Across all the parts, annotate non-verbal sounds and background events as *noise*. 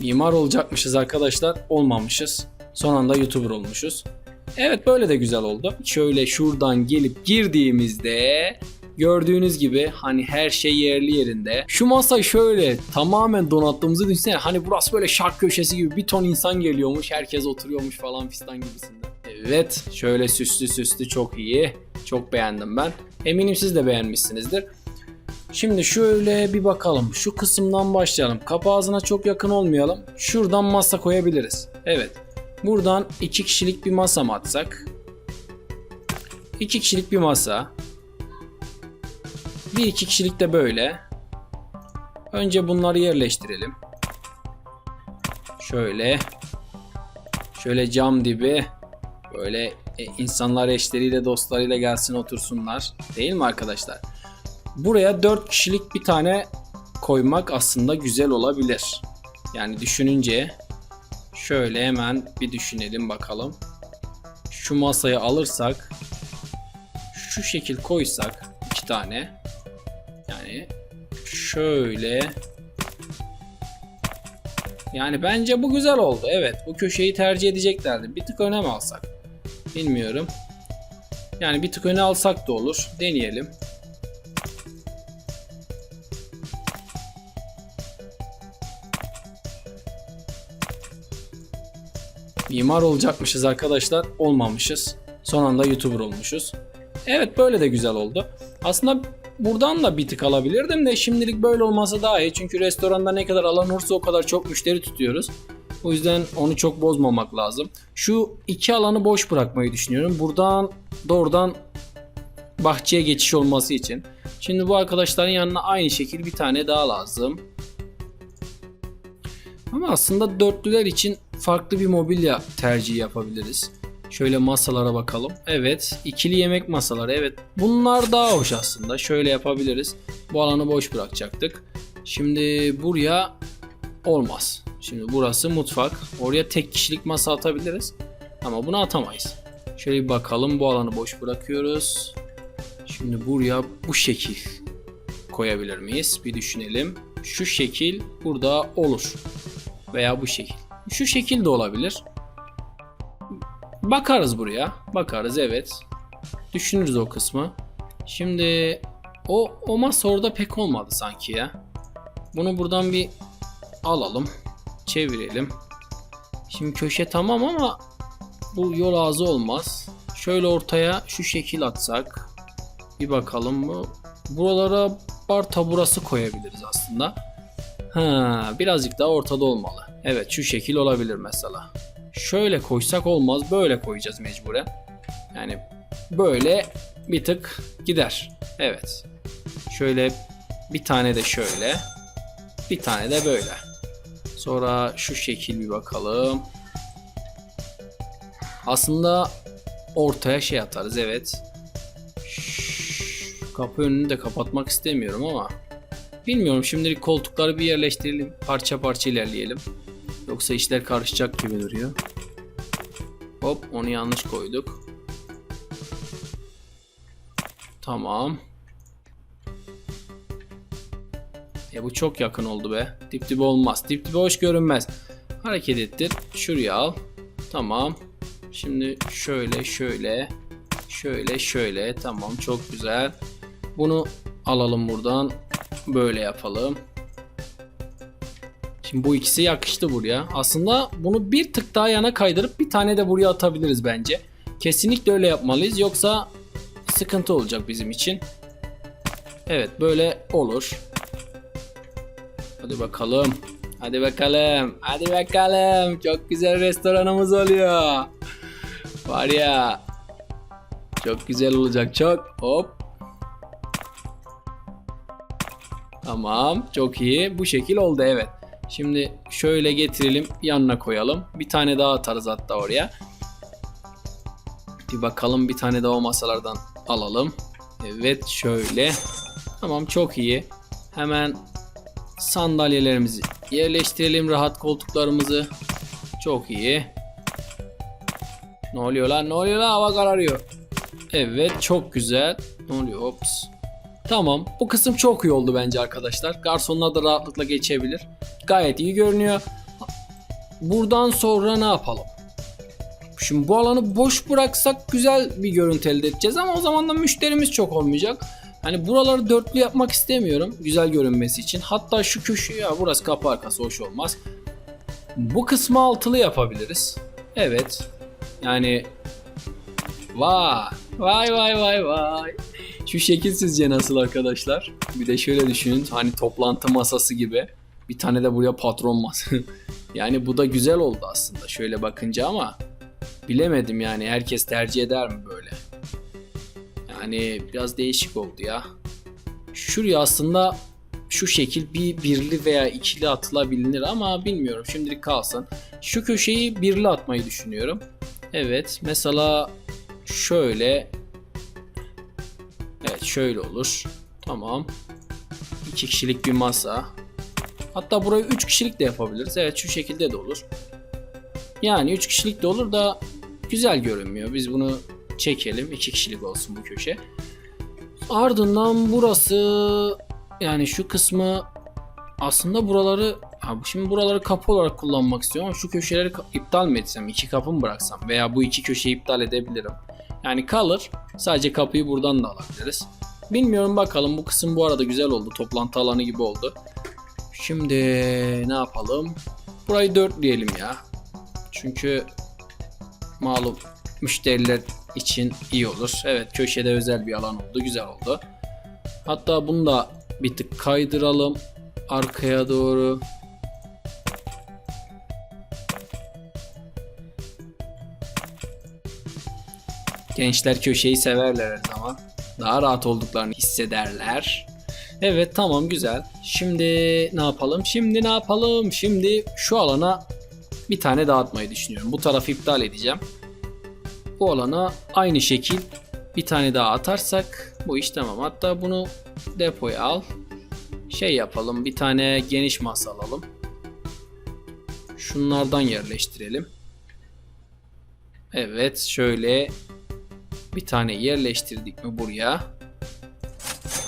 Mimar olacakmışız arkadaşlar. Olmamışız. Son anda YouTuber olmuşuz. Evet böyle de güzel oldu. Şöyle şuradan gelip girdiğimizde gördüğünüz gibi hani her şey yerli yerinde. Şu masa şöyle tamamen donattığımızı düşünsene. Hani burası böyle şark köşesi gibi bir ton insan geliyormuş. Herkes oturuyormuş falan fistan gibisinden. Evet şöyle süslü süslü çok iyi. Çok beğendim ben. Eminim siz de beğenmişsinizdir. Şimdi şöyle bir bakalım. Şu kısımdan başlayalım. Kapı ağzına çok yakın olmayalım. Şuradan masa koyabiliriz. Evet. Buradan iki kişilik bir masa mı atsak? İki kişilik bir masa. Bir iki kişilik de böyle. Önce bunları yerleştirelim. Şöyle. Şöyle cam dibi. Böyle e, insanlar eşleriyle dostlarıyla gelsin otursunlar. Değil mi arkadaşlar? Buraya 4 kişilik bir tane koymak aslında güzel olabilir. Yani düşününce şöyle hemen bir düşünelim bakalım. Şu masayı alırsak şu şekil koysak iki tane yani şöyle yani bence bu güzel oldu. Evet bu köşeyi tercih edeceklerdi. Bir tık öne mi alsak? Bilmiyorum. Yani bir tık öne alsak da olur. Deneyelim. Mimar olacakmışız arkadaşlar. Olmamışız. Son anda YouTuber olmuşuz. Evet böyle de güzel oldu. Aslında buradan da bir tık alabilirdim de şimdilik böyle olması daha iyi. Çünkü restoranda ne kadar alan olursa o kadar çok müşteri tutuyoruz. O yüzden onu çok bozmamak lazım. Şu iki alanı boş bırakmayı düşünüyorum. Buradan doğrudan bahçeye geçiş olması için. Şimdi bu arkadaşların yanına aynı şekil bir tane daha lazım. Ama aslında dörtlüler için farklı bir mobilya tercihi yapabiliriz. Şöyle masalara bakalım. Evet, ikili yemek masaları. Evet, bunlar daha hoş aslında. Şöyle yapabiliriz. Bu alanı boş bırakacaktık. Şimdi buraya olmaz. Şimdi burası mutfak. Oraya tek kişilik masa atabiliriz. Ama bunu atamayız. Şöyle bir bakalım. Bu alanı boş bırakıyoruz. Şimdi buraya bu şekil koyabilir miyiz? Bir düşünelim. Şu şekil burada olur. Veya bu şekil. Şu şekil de olabilir. Bakarız buraya. Bakarız evet. Düşünürüz o kısmı. Şimdi o, o masa orada pek olmadı sanki ya. Bunu buradan bir alalım. Çevirelim. Şimdi köşe tamam ama bu yol ağzı olmaz. Şöyle ortaya şu şekil atsak. Bir bakalım mı? Buralara bar taburası koyabiliriz aslında. Ha, birazcık daha ortada olmalı. Evet şu şekil olabilir mesela. Şöyle koysak olmaz. Böyle koyacağız mecburen. Yani böyle bir tık gider. Evet. Şöyle bir tane de şöyle. Bir tane de böyle. Sonra şu şekil bir bakalım. Aslında ortaya şey atarız evet. Şşş, Kapı önünü de kapatmak istemiyorum ama bilmiyorum şimdilik koltukları bir yerleştirelim. Parça parça ilerleyelim. Yoksa işler karışacak gibi duruyor. Hop onu yanlış koyduk. Tamam. E bu çok yakın oldu be. Dip dibe olmaz. Dip dibe hoş görünmez. Hareket ettir. Şuraya al. Tamam. Şimdi şöyle şöyle. Şöyle şöyle. Tamam çok güzel. Bunu alalım buradan. Böyle yapalım. Şimdi bu ikisi yakıştı buraya. Aslında bunu bir tık daha yana kaydırıp bir tane de buraya atabiliriz bence. Kesinlikle öyle yapmalıyız. Yoksa sıkıntı olacak bizim için. Evet böyle olur. Hadi bakalım. Hadi bakalım. Hadi bakalım. Çok güzel restoranımız oluyor. Var ya. Çok güzel olacak çok. Hop. Tamam. Çok iyi. Bu şekil oldu evet. Şimdi şöyle getirelim. Yanına koyalım. Bir tane daha atarız hatta oraya. Bir bakalım bir tane daha o masalardan alalım. Evet şöyle. Tamam çok iyi. Hemen sandalyelerimizi yerleştirelim rahat koltuklarımızı. Çok iyi. Ne oluyor lan? Ne oluyor lan? Hava kararıyor. Evet çok güzel. Ne oluyor? Ops. Tamam. Bu kısım çok iyi oldu bence arkadaşlar. Garsonlar da rahatlıkla geçebilir. Gayet iyi görünüyor. buradan sonra ne yapalım? Şimdi bu alanı boş bıraksak güzel bir görüntü elde edeceğiz ama o zaman da müşterimiz çok olmayacak. Hani buraları dörtlü yapmak istemiyorum güzel görünmesi için. Hatta şu köşe ya burası kapı arkası hoş olmaz. Bu kısmı altılı yapabiliriz. Evet. Yani vay vay vay vay vay. Şu şekil sizce nasıl arkadaşlar? Bir de şöyle düşünün hani toplantı masası gibi. Bir tane de buraya patron masası. *laughs* yani bu da güzel oldu aslında şöyle bakınca ama bilemedim yani herkes tercih eder mi böyle? Yani biraz değişik oldu ya. Şuraya aslında şu şekil bir birli veya ikili atılabilir ama bilmiyorum şimdilik kalsın. Şu köşeyi birli atmayı düşünüyorum. Evet mesela şöyle Evet şöyle olur. Tamam. İki kişilik bir masa. Hatta burayı üç kişilik de yapabiliriz. Evet şu şekilde de olur. Yani üç kişilik de olur da güzel görünmüyor. Biz bunu çekelim. iki kişilik olsun bu köşe. Ardından burası yani şu kısmı aslında buraları ha, şimdi buraları kapı olarak kullanmak istiyorum şu köşeleri iptal mi etsem? iki kapı mı bıraksam? Veya bu iki köşeyi iptal edebilirim. Yani kalır. Sadece kapıyı buradan da alabiliriz. Bilmiyorum bakalım. Bu kısım bu arada güzel oldu. Toplantı alanı gibi oldu. Şimdi ne yapalım? Burayı dörtleyelim ya. Çünkü malum müşteriler için iyi olur. Evet köşede özel bir alan oldu. Güzel oldu. Hatta bunu da bir tık kaydıralım. Arkaya doğru. Gençler köşeyi severler her zaman. Daha rahat olduklarını hissederler. Evet tamam güzel. Şimdi ne yapalım? Şimdi ne yapalım? Şimdi şu alana bir tane dağıtmayı düşünüyorum. Bu tarafı iptal edeceğim. Bu alana aynı şekil bir tane daha atarsak bu iş tamam. Hatta bunu depoya al. Şey yapalım bir tane geniş masa alalım. Şunlardan yerleştirelim. Evet şöyle bir tane yerleştirdik mi buraya?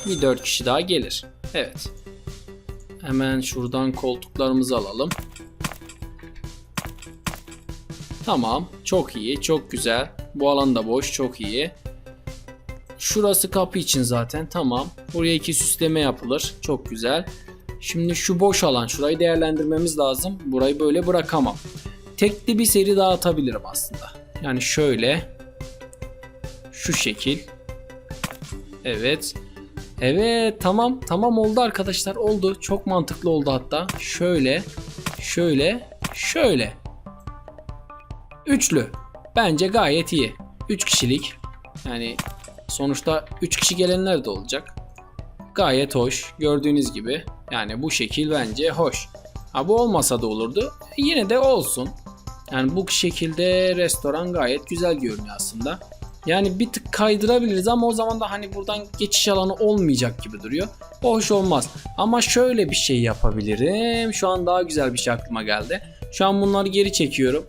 Bir dört kişi daha gelir. Evet. Hemen şuradan koltuklarımızı alalım. Tamam. Çok iyi. Çok güzel. Bu alan da boş. Çok iyi. Şurası kapı için zaten. Tamam. Buraya iki süsleme yapılır. Çok güzel. Şimdi şu boş alan. Şurayı değerlendirmemiz lazım. Burayı böyle bırakamam. Tekli bir seri daha atabilirim aslında. Yani şöyle. Şu şekil. Evet. Evet tamam. Tamam oldu arkadaşlar. Oldu. Çok mantıklı oldu hatta. Şöyle şöyle şöyle. Üçlü. Bence gayet iyi. 3 kişilik. Yani sonuçta 3 kişi gelenler de olacak. Gayet hoş. Gördüğünüz gibi. Yani bu şekil bence hoş. Ha bu olmasa da olurdu. Yine de olsun. Yani bu şekilde restoran gayet güzel görünüyor aslında yani bir tık kaydırabiliriz ama o zaman da hani buradan geçiş alanı olmayacak gibi duruyor. O hoş olmaz. Ama şöyle bir şey yapabilirim. Şu an daha güzel bir şey aklıma geldi. Şu an bunları geri çekiyorum.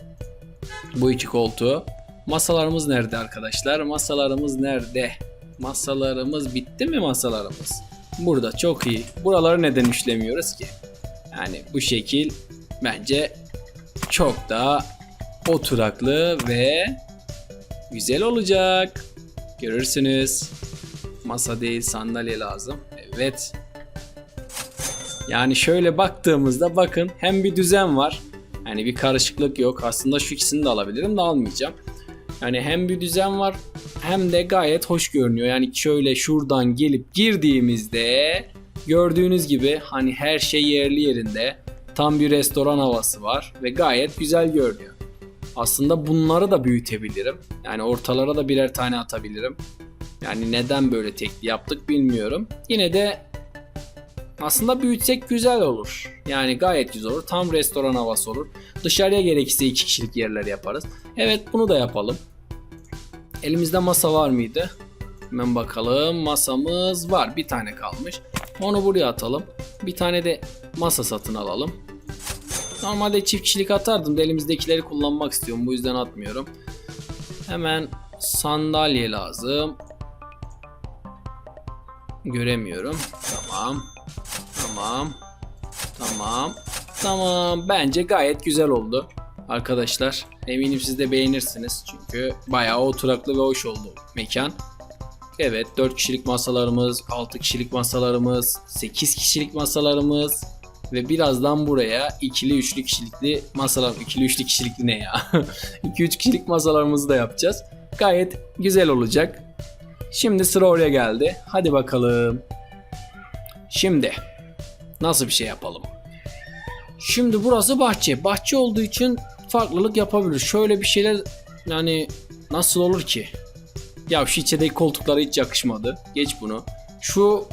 Bu iki koltuğu. Masalarımız nerede arkadaşlar? Masalarımız nerede? Masalarımız bitti mi masalarımız? Burada çok iyi. Buraları neden işlemiyoruz ki? Yani bu şekil bence çok daha oturaklı ve Güzel olacak. Görürsünüz. Masa değil sandalye lazım. Evet. Yani şöyle baktığımızda bakın hem bir düzen var. Yani bir karışıklık yok. Aslında şu ikisini de alabilirim de almayacağım. Yani hem bir düzen var hem de gayet hoş görünüyor. Yani şöyle şuradan gelip girdiğimizde gördüğünüz gibi hani her şey yerli yerinde. Tam bir restoran havası var ve gayet güzel görünüyor. Aslında bunları da büyütebilirim. Yani ortalara da birer tane atabilirim. Yani neden böyle tekli yaptık bilmiyorum. Yine de aslında büyütsek güzel olur. Yani gayet güzel olur. Tam restoran havası olur. Dışarıya gerekirse iki kişilik yerler yaparız. Evet bunu da yapalım. Elimizde masa var mıydı? Hemen bakalım. Masamız var. Bir tane kalmış. Onu buraya atalım. Bir tane de masa satın alalım. Normalde çift kişilik atardım da elimizdekileri kullanmak istiyorum. Bu yüzden atmıyorum. Hemen sandalye lazım. Göremiyorum. Tamam. Tamam. Tamam. Tamam bence gayet güzel oldu. Arkadaşlar eminim siz de beğenirsiniz. Çünkü bayağı oturaklı ve hoş oldu mekan. Evet 4 kişilik masalarımız, 6 kişilik masalarımız, 8 kişilik masalarımız ve birazdan buraya ikili üçlü kişilikli masalar, ikili üçlü kişilikli ne ya? *laughs* 2-3 kişilik masalarımızı da yapacağız. Gayet güzel olacak. Şimdi sıra oraya geldi. Hadi bakalım. Şimdi nasıl bir şey yapalım? Şimdi burası bahçe. Bahçe olduğu için farklılık yapabilir. Şöyle bir şeyler yani nasıl olur ki? Ya şu içerideki koltuklara hiç yakışmadı. Geç bunu. Şu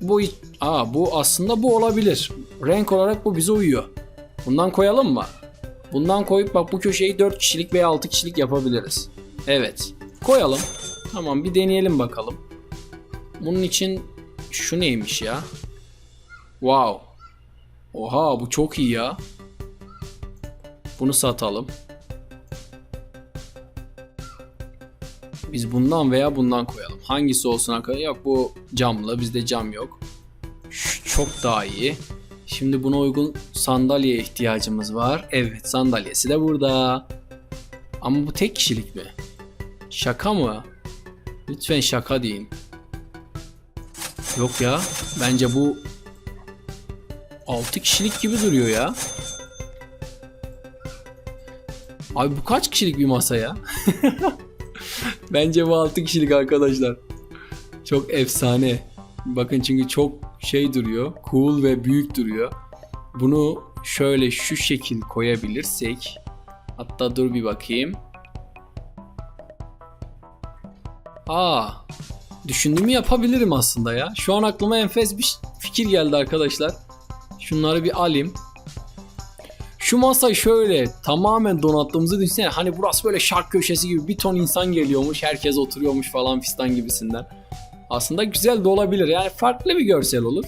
bu aa bu aslında bu olabilir. Renk olarak bu bize uyuyor. Bundan koyalım mı? Bundan koyup bak bu köşeyi 4 kişilik veya 6 kişilik yapabiliriz. Evet. Koyalım. Tamam bir deneyelim bakalım. Bunun için şu neymiş ya? Wow. Oha bu çok iyi ya. Bunu satalım. Biz bundan veya bundan koyalım. Hangisi olsun arkadaşlar? Yok bu camlı. Bizde cam yok. Şu çok daha iyi. Şimdi buna uygun sandalyeye ihtiyacımız var. Evet sandalyesi de burada. Ama bu tek kişilik mi? Şaka mı? Lütfen şaka deyin. Yok ya. Bence bu 6 kişilik gibi duruyor ya. Abi bu kaç kişilik bir masa ya? *laughs* Bence bu 6 kişilik arkadaşlar. Çok efsane. Bakın çünkü çok şey duruyor. Cool ve büyük duruyor. Bunu şöyle şu şekil koyabilirsek. Hatta dur bir bakayım. Aa, düşündüğümü yapabilirim aslında ya. Şu an aklıma enfes bir fikir geldi arkadaşlar. Şunları bir alayım. Şu masayı şöyle tamamen donattığımızı düşünsene. Hani burası böyle şark köşesi gibi bir ton insan geliyormuş. Herkes oturuyormuş falan fistan gibisinden. Aslında güzel de olabilir. Yani farklı bir görsel olur.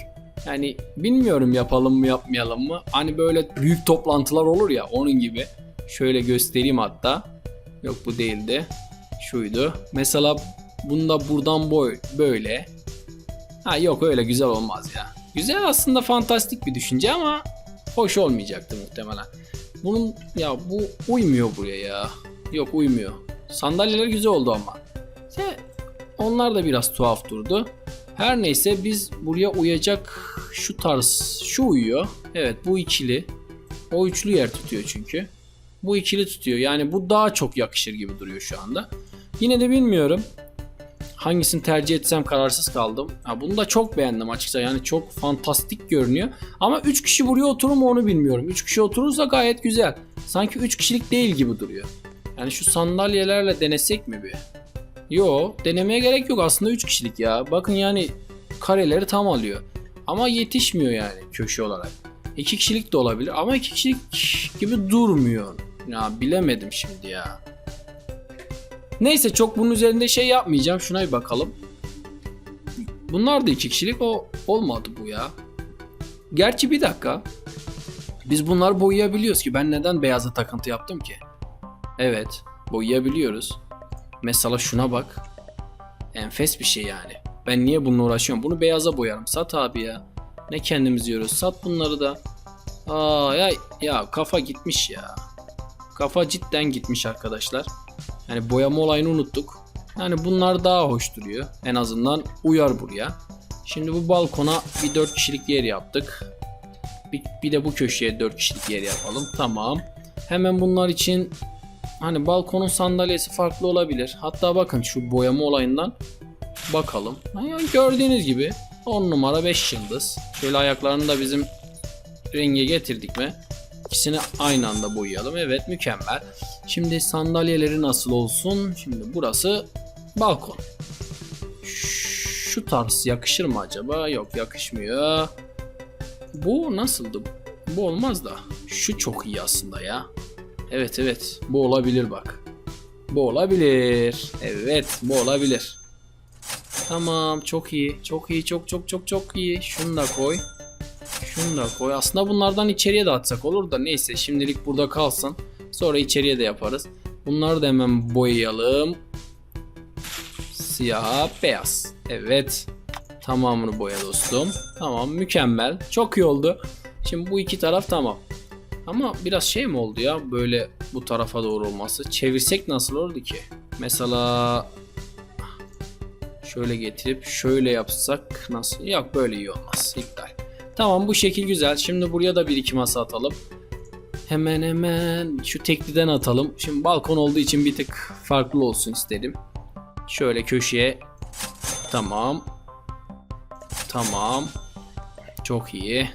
Yani bilmiyorum yapalım mı yapmayalım mı. Hani böyle büyük toplantılar olur ya onun gibi. Şöyle göstereyim hatta. Yok bu değildi. Şuydu. Mesela bunda buradan boy böyle. Ha yok öyle güzel olmaz ya. Güzel aslında fantastik bir düşünce ama hoş olmayacaktı muhtemelen. Bunun ya bu uymuyor buraya ya. Yok uymuyor. Sandalyeler güzel oldu ama. İşte onlar da biraz tuhaf durdu. Her neyse biz buraya uyacak şu tarz şu uyuyor. Evet bu ikili. O üçlü yer tutuyor çünkü. Bu ikili tutuyor. Yani bu daha çok yakışır gibi duruyor şu anda. Yine de bilmiyorum. Hangisini tercih etsem kararsız kaldım. Ha, bunu da çok beğendim açıkçası. Yani çok fantastik görünüyor. Ama 3 kişi buraya oturur mu onu bilmiyorum. 3 kişi oturursa gayet güzel. Sanki 3 kişilik değil gibi duruyor. Yani şu sandalyelerle denesek mi bir? Yo denemeye gerek yok aslında 3 kişilik ya. Bakın yani kareleri tam alıyor. Ama yetişmiyor yani köşe olarak. 2 kişilik de olabilir ama 2 kişilik gibi durmuyor. Ya bilemedim şimdi ya. Neyse çok bunun üzerinde şey yapmayacağım. Şuna bir bakalım. Bunlar da iki kişilik o olmadı bu ya. Gerçi bir dakika. Biz bunları boyayabiliyoruz ki ben neden beyaza takıntı yaptım ki? Evet boyayabiliyoruz. Mesela şuna bak. Enfes bir şey yani. Ben niye bununla uğraşıyorum? Bunu beyaza boyarım. Sat abi ya. Ne kendimiz yiyoruz. Sat bunları da. Aa ya ya kafa gitmiş ya. Kafa cidden gitmiş arkadaşlar. Yani boyama olayını unuttuk. Yani bunlar daha hoş duruyor. En azından uyar buraya. Şimdi bu balkona bir 4 kişilik yer yaptık. Bir, bir de bu köşeye 4 kişilik yer yapalım. Tamam. Hemen bunlar için hani balkonun sandalyesi farklı olabilir. Hatta bakın şu boyama olayından bakalım. Yani gördüğünüz gibi 10 numara 5 yıldız. Şöyle ayaklarını da bizim renge getirdik mi? İkisini aynı anda boyayalım. Evet mükemmel. Şimdi sandalyeleri nasıl olsun? Şimdi burası balkon. Şu tarz yakışır mı acaba? Yok yakışmıyor. Bu nasıldı? Bu olmaz da. Şu çok iyi aslında ya. Evet evet. Bu olabilir bak. Bu olabilir. Evet bu olabilir. Tamam çok iyi. Çok iyi. Çok çok çok çok iyi. Şunu da koy. Şunu da koy. Aslında bunlardan içeriye de atsak olur da neyse şimdilik burada kalsın. Sonra içeriye de yaparız. Bunları da hemen boyayalım. Siyah, beyaz. Evet. Tamamını boya dostum. Tamam mükemmel. Çok iyi oldu. Şimdi bu iki taraf tamam. Ama biraz şey mi oldu ya böyle bu tarafa doğru olması? Çevirsek nasıl olurdu ki? Mesela şöyle getirip şöyle yapsak nasıl? Yok böyle iyi olmaz. İptal. Tamam bu şekil güzel. Şimdi buraya da bir iki masa atalım. Hemen hemen şu tekliden atalım. Şimdi balkon olduğu için bir tık farklı olsun istedim. Şöyle köşeye. Tamam. Tamam. Çok iyi.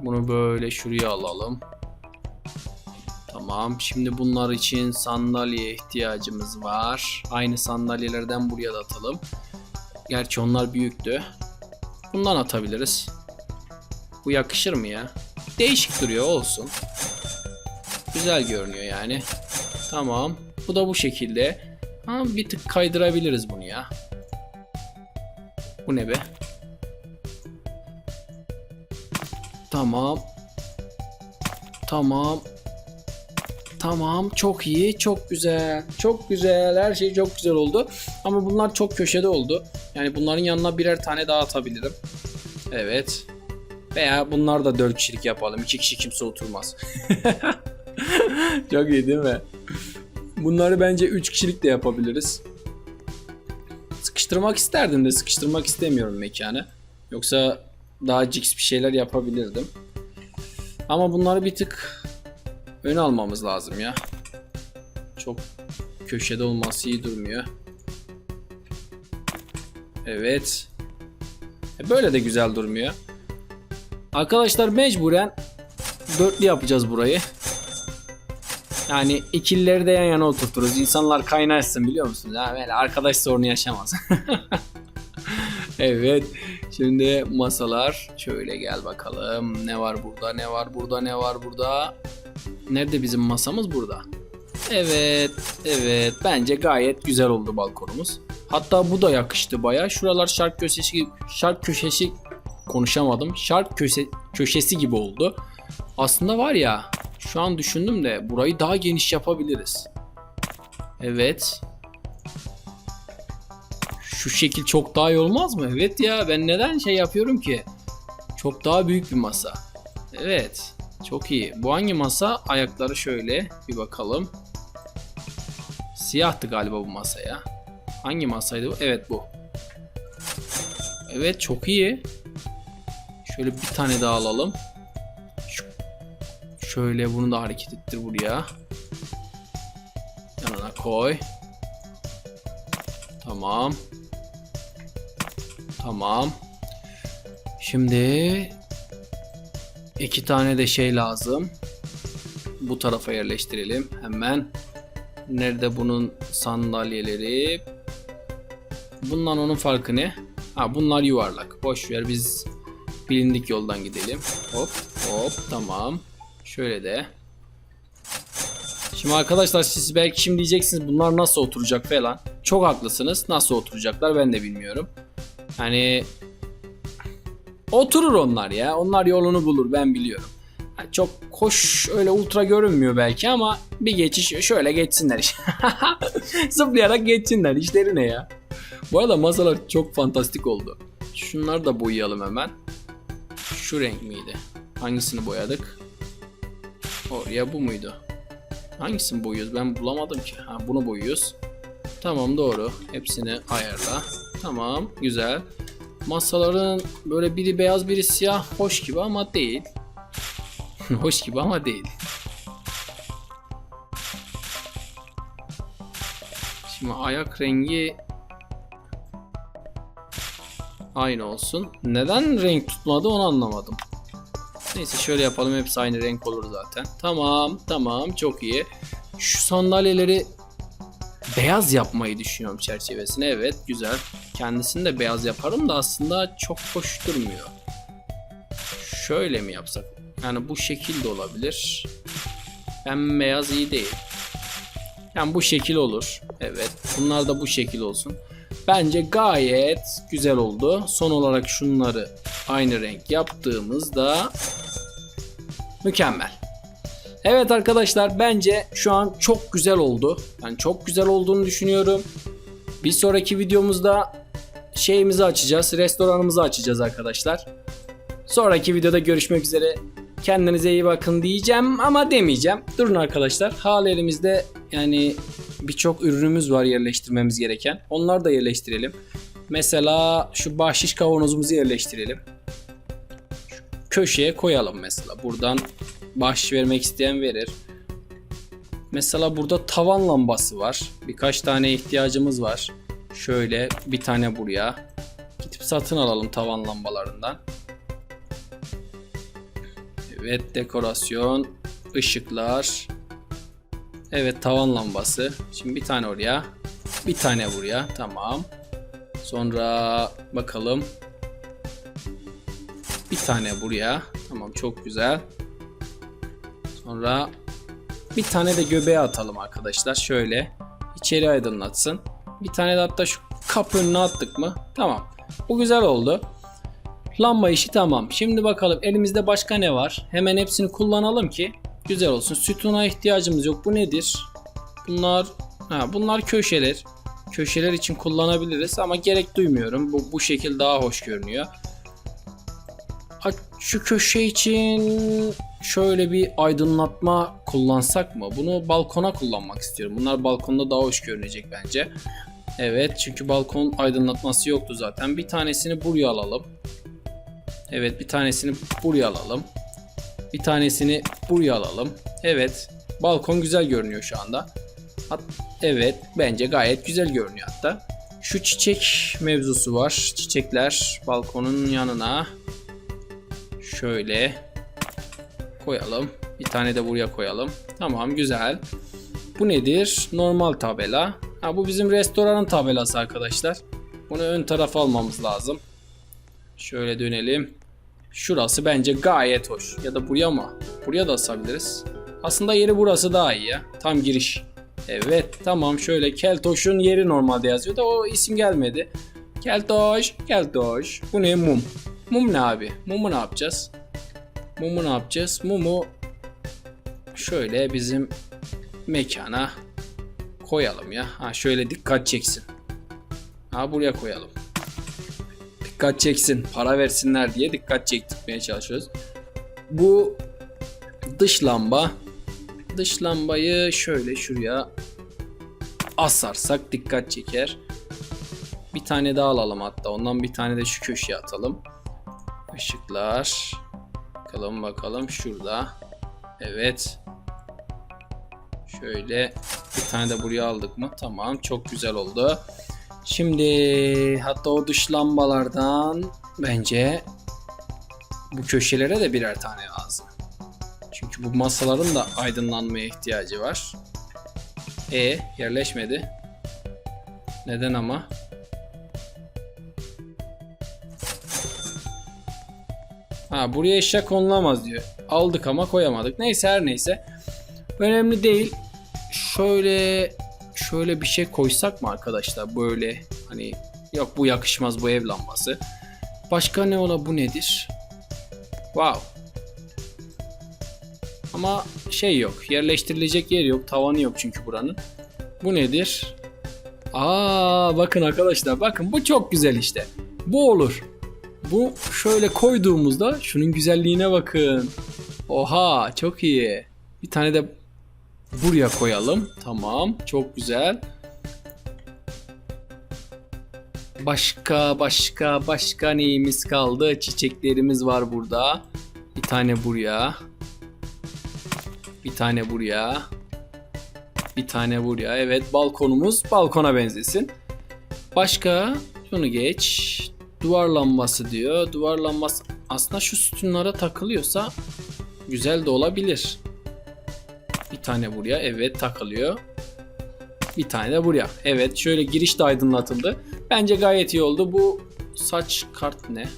Bunu böyle şuraya alalım. Tamam. Şimdi bunlar için sandalye ihtiyacımız var. Aynı sandalyelerden buraya da atalım. Gerçi onlar büyüktü. Bundan atabiliriz. Bu yakışır mı ya? Değişik duruyor olsun. Güzel görünüyor yani. Tamam. Bu da bu şekilde. Ha, bir tık kaydırabiliriz bunu ya. Bu ne be? Tamam. Tamam. Tamam. Çok iyi. Çok güzel. Çok güzel. Her şey çok güzel oldu. Ama bunlar çok köşede oldu. Yani bunların yanına birer tane daha atabilirim. Evet. Veya bunlar da 4 kişilik yapalım. 2 kişi kimse oturmaz. *laughs* çok iyi değil mi? Bunları bence 3 kişilik de yapabiliriz. Sıkıştırmak isterdim de sıkıştırmak istemiyorum mekanı. Yoksa daha cix bir şeyler yapabilirdim. Ama bunları bir tık öne almamız lazım ya. Çok köşede olması iyi durmuyor. Evet. E, Böyle de güzel durmuyor. Arkadaşlar mecburen dörtlü yapacağız burayı. Yani ikilileri de yan yana oturturuz. İnsanlar kaynaşsın biliyor musunuz? Ha, böyle arkadaş sorunu yaşamaz. *laughs* evet. Şimdi masalar. Şöyle gel bakalım. Ne var burada? Ne var burada? Ne var burada? Nerede bizim masamız burada? Evet, evet. Bence gayet güzel oldu balkonumuz. Hatta bu da yakıştı baya. Şuralar şark köşesi, şark köşesi konuşamadım. Şark köşe, köşesi gibi oldu. Aslında var ya, şu an düşündüm de burayı daha geniş yapabiliriz. Evet. Şu şekil çok daha iyi olmaz mı? Evet ya ben neden şey yapıyorum ki? Çok daha büyük bir masa. Evet. Çok iyi. Bu hangi masa? Ayakları şöyle bir bakalım. Siyahtı galiba bu masa ya. Hangi masaydı bu? Evet bu. Evet çok iyi. Şöyle bir tane daha alalım. Şöyle bunu da hareket ettir buraya. Yanına koy. Tamam. Tamam. Şimdi iki tane de şey lazım. Bu tarafa yerleştirelim hemen. Nerede bunun sandalyeleri? Bundan onun farkı ne? Ha bunlar yuvarlak. Boş ver biz bilindik yoldan gidelim. Hop hop tamam. Şöyle de. Şimdi arkadaşlar siz belki şimdi diyeceksiniz bunlar nasıl oturacak falan. Çok haklısınız. Nasıl oturacaklar ben de bilmiyorum. Hani oturur onlar ya. Onlar yolunu bulur ben biliyorum. Çok hoş öyle ultra görünmüyor belki ama bir geçiş şöyle geçsinler işte. *laughs* Zıplayarak geçsinler işleri ne ya. Bu arada masalar çok fantastik oldu. Şunları da boyayalım hemen. Şu renk miydi? Hangisini boyadık? Oraya bu muydu? Hangisini boyuyoruz? Ben bulamadım ki. Ha bunu boyuyoruz. Tamam doğru. Hepsini ayarla. Tamam güzel. Masaların böyle biri beyaz biri siyah hoş gibi ama değil. Hoş gibi ama değil. Şimdi ayak rengi aynı olsun. Neden renk tutmadı onu anlamadım. Neyse şöyle yapalım hepsi aynı renk olur zaten. Tamam tamam çok iyi. Şu sandalyeleri beyaz yapmayı düşünüyorum çerçevesine. Evet güzel. Kendisini de beyaz yaparım da aslında çok hoş durmuyor. Şöyle mi yapsak? Yani bu şekil de olabilir. Ben beyaz iyi değil. Yani bu şekil olur. Evet. Bunlar da bu şekil olsun. Bence gayet güzel oldu. Son olarak şunları aynı renk yaptığımızda mükemmel. Evet arkadaşlar bence şu an çok güzel oldu. Ben çok güzel olduğunu düşünüyorum. Bir sonraki videomuzda şeyimizi açacağız. Restoranımızı açacağız arkadaşlar. Sonraki videoda görüşmek üzere. Kendinize iyi bakın diyeceğim ama demeyeceğim. Durun arkadaşlar. Hala elimizde yani birçok ürünümüz var yerleştirmemiz gereken. Onları da yerleştirelim. Mesela şu bahşiş kavanozumuzu yerleştirelim. Şu köşeye koyalım mesela. Buradan bahşiş vermek isteyen verir. Mesela burada tavan lambası var. Birkaç tane ihtiyacımız var. Şöyle bir tane buraya. Gidip satın alalım tavan lambalarından. Evet dekorasyon, ışıklar. Evet tavan lambası. Şimdi bir tane oraya. Bir tane buraya. Tamam. Sonra bakalım. Bir tane buraya. Tamam çok güzel. Sonra bir tane de göbeğe atalım arkadaşlar. Şöyle içeri aydınlatsın. Bir tane de hatta şu kapı önüne attık mı? Tamam. Bu güzel oldu. Lamba işi tamam. Şimdi bakalım elimizde başka ne var? Hemen hepsini kullanalım ki güzel olsun. Sütuna ihtiyacımız yok. Bu nedir? Bunlar ha, bunlar köşeler. Köşeler için kullanabiliriz ama gerek duymuyorum. Bu, bu şekil daha hoş görünüyor. Ha, Şu köşe için şöyle bir aydınlatma kullansak mı? Bunu balkona kullanmak istiyorum. Bunlar balkonda daha hoş görünecek bence. Evet çünkü balkon aydınlatması yoktu zaten. Bir tanesini buraya alalım. Evet bir tanesini buraya alalım. Bir tanesini buraya alalım. Evet balkon güzel görünüyor şu anda. Hat- evet bence gayet güzel görünüyor hatta. Şu çiçek mevzusu var. Çiçekler balkonun yanına şöyle koyalım. Bir tane de buraya koyalım. Tamam güzel. Bu nedir? Normal tabela. Ha, bu bizim restoranın tabelası arkadaşlar. Bunu ön tarafa almamız lazım. Şöyle dönelim. Şurası bence gayet hoş. Ya da buraya mı? Buraya da asabiliriz. Aslında yeri burası daha iyi ya. Tam giriş. Evet tamam şöyle Keltoş'un yeri normalde yazıyor da o isim gelmedi. Keltoş, Keltoş. Bu ne mum? Mum ne abi? Mumu ne yapacağız? Mumu ne yapacağız? Mumu şöyle bizim mekana koyalım ya. Ha şöyle dikkat çeksin. Ha buraya koyalım. Dikkat çeksin. Para versinler diye dikkat çektirmeye çalışıyoruz. Bu dış lamba. Dış lambayı şöyle şuraya asarsak dikkat çeker. Bir tane daha alalım hatta. Ondan bir tane de şu köşeye atalım. Işıklar. Bakalım bakalım şurada. Evet. Şöyle bir tane de buraya aldık mı? Tamam çok güzel oldu. Şimdi hatta o dış lambalardan bence bu köşelere de birer tane lazım. Çünkü bu masaların da aydınlanmaya ihtiyacı var. E yerleşmedi. Neden ama? Ha buraya eşya konulamaz diyor. Aldık ama koyamadık. Neyse her neyse. Önemli değil. Şöyle şöyle bir şey koysak mı arkadaşlar? Böyle hani yok bu yakışmaz bu ev lambası. Başka ne ola bu nedir? Wow. Ama şey yok. Yerleştirilecek yer yok. Tavanı yok çünkü buranın. Bu nedir? Aa bakın arkadaşlar bakın bu çok güzel işte. Bu olur. Bu şöyle koyduğumuzda şunun güzelliğine bakın. Oha çok iyi. Bir tane de buraya koyalım. Tamam çok güzel. Başka başka başka neyimiz kaldı? Çiçeklerimiz var burada. Bir tane buraya. Bir tane buraya. Bir tane buraya. Evet balkonumuz balkona benzesin. Başka şunu geç. Duvar lambası diyor. Duvar lambası aslında şu sütunlara takılıyorsa güzel de olabilir. Bir tane buraya. Evet takılıyor. Bir tane de buraya. Evet şöyle giriş de aydınlatıldı. Bence gayet iyi oldu. Bu saç kart ne?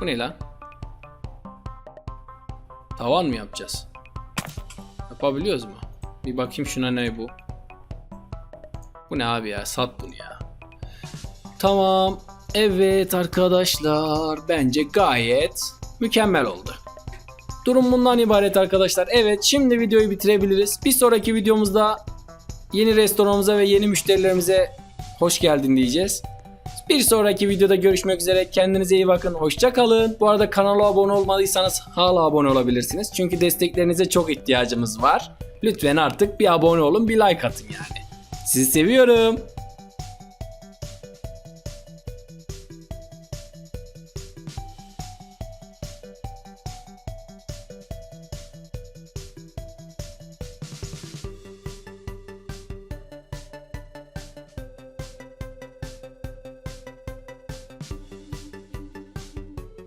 Bu ne lan? Tavan mı yapacağız? Yapabiliyoruz mu? Bir bakayım şuna ne bu? Bu ne abi ya? Sat bunu ya. Tamam. Evet arkadaşlar. Bence gayet mükemmel oldu. Durum bundan ibaret arkadaşlar. Evet şimdi videoyu bitirebiliriz. Bir sonraki videomuzda yeni restoranımıza ve yeni müşterilerimize hoş geldin diyeceğiz. Bir sonraki videoda görüşmek üzere. Kendinize iyi bakın. Hoşça kalın. Bu arada kanala abone olmadıysanız hala abone olabilirsiniz. Çünkü desteklerinize çok ihtiyacımız var. Lütfen artık bir abone olun, bir like atın yani. Sizi seviyorum.